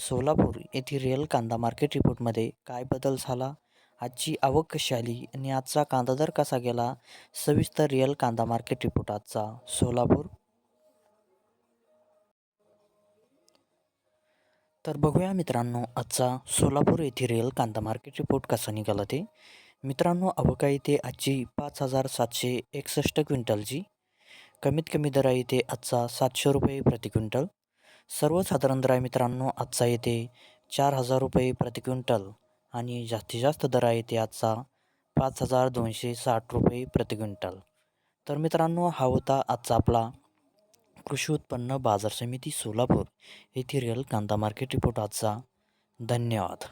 सोलापूर येथील रिअल कांदा मार्केट रिपोर्टमध्ये काय बदल झाला? आजची आवक कशी आली आणि आजचा कांदा दर कसा गेला? सविस्तर रिअल कांदा मार्केट रिपोर्ट आजचा सोलापूर. तर बघूया मित्रांनो आजचा सोलापूर येथे रिअल कांदा मार्केट रिपोर्ट कसा निघाला ते. मित्रांनो अवका आहे ते आजची पाच हजार सातशे एकसष्ट क्विंटलची. कमीत कमी दरा येथे आजचा सातशे रुपये प्रति क्विंटल. सर्वसाधारण दर आहे मित्रांनो आजचा येते चार हजार रुपये प्रति क्विंटल आणि जास्तीत जास्त दर आहे ते आजचा पाच हजार दोनशे साठ रुपये प्रति क्विंटल. तर मित्रांनो हा होता आजचा आपला कृषी उत्पन्न बाजार समिती सोलापूर येथील रिअल कांदा मार्केट रिपोर्ट आजचा. धन्यवाद.